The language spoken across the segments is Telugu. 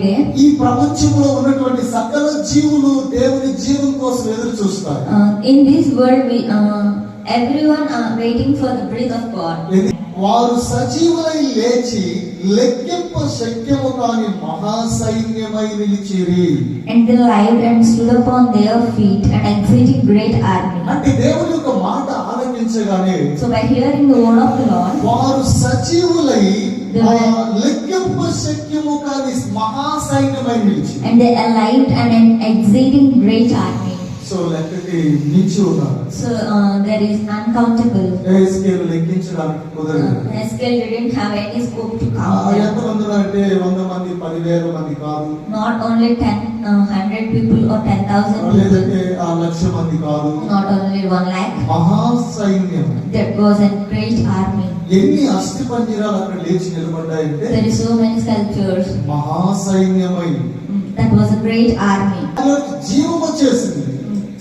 day. ఈ ప్రపంచంలో ఉన్నటువంటి సకల జీవులు దేవుని జీవం కోసం ఎదురు చూస్తారు Uh, in this world, we uh, everyone are waiting for the breath of God. ఇది వారు సజీవులై లేచి లెక్కింప శక్యము కాని మహాసైన్యమై నిలిచిరి And they lived and stood upon their feet and exceeding great army. అంటే దేవుని యొక్క మాట ఆలకించగానే So by hearing the word of the Lord, వారు సజీవులై ఆ లెక్కింప శక్యము కాని మహాసైన్యమై నిలిచి and they alive and an exceeding great army. So లెక్కకి మించి ఉన్నారు So uh, that is uncountable. Scale లెక్కించడానికి కుదరదు Uh, Ezekiel didn't have any scope to ఆ, count them. ఎంత మంది అంటే వంద పదివేల మంది కాదు Not only 10, uh, 100 people or 10,000 people, లేదంటే ఆ లక్ష మంది కాదు not only 1 lakh. మహాసైన్యం That was a great army. ఎన్ని అస్థి పంజరాలు అక్కడ లేచి నిలబడ్డాయంటే There is so many sculptures. మహాసైన్యమై Mm, That was a great army. వాళ్ళకి జీవం వచ్చేసింది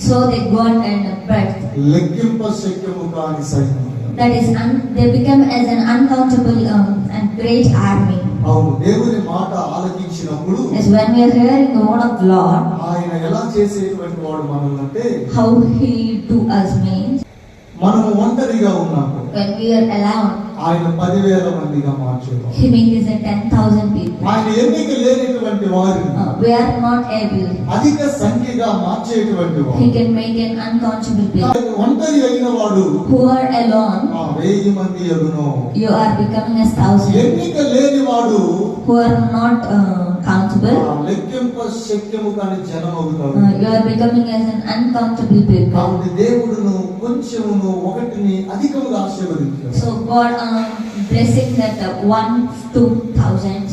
So they got and breath. లెక్కింప శక్యము కాని సైన్యం That is, un- they become as an uncountable um, and great army. అవును దేవుని మాట ఆలకించినప్పుడు As when we are hearing the word of the Lord, ఆయన ఎలా చేసేటువంటి వాడు మనల్ని అంటే how He to us means మనము ఒంటరిగా ఉన్నాము when we are alone, ఆయన పదివేల మందిగా మార్చేవాడు He makes us a 10,000 people. ఆయన ఎన్నిక లేనటువంటి Uh, we are not able. అధిక సంఖ్యగా మార్చేటువంటి He వాడు can make an uncountable people. ఒంటరి అయిన వాడు Who are alone, ఆ వెయ్యి మంది ఎదును you are becoming as thousand. ఎన్నిక లేని వాడు Who are not uh, countable, ఆ లెక్కింప శక్యము కాని జనం అవుతాడు uh, you are becoming as an uncountable people. కాబట్టి దేవుడును కొంచెమును ఒకటిని అధికముగా ఆశీర్వదించాడు So God um, blessing that uh, one to thousand,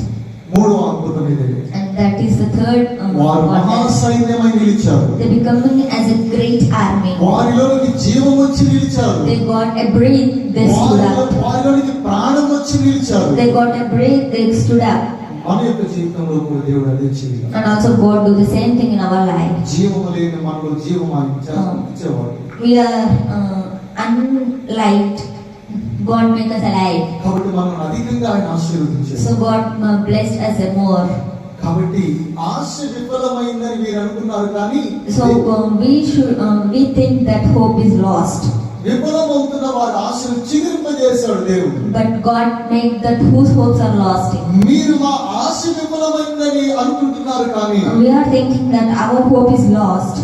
మూడో అద్భుతం ఇది and that is the third um, వారు wonder. మహాసైన్యమై నిలిచారు They becoming as a great army. వారిలోనికి జీవం వచ్చి నిలిచారు They got a breath, they stood వారిలో up. వారిలోనికి ప్రాణం వచ్చి నిలిచారు They got a breath, they stood up. మన యొక్క జీవితంలో కూడా దేవుడు అదే చేయాలి And also God do the same thing in our life. జీవము లేని మనలో జీవం ఆయన ఇచ్చా- Oh. ఇచ్చేవాడు We are uh, unliked. God make us alive. కాబట్టి మనం అధికంగా ఆయన ఆశీర్వదించారు So God uh, blessed us a more. కాబట్టి ఆశ విఫలమైందని మీరు అనుకున్నారు కానీ So uh, we should uh, we think that hope is lost. విఫలమవుతున్న వారి ఆశను చిగురింపజేశాడు దేవుడు But God make that whose hopes are lost. మీరు మా ఆశ విఫలమైందని అనుకుంటున్నారు కానీ We are thinking that our hope is lost.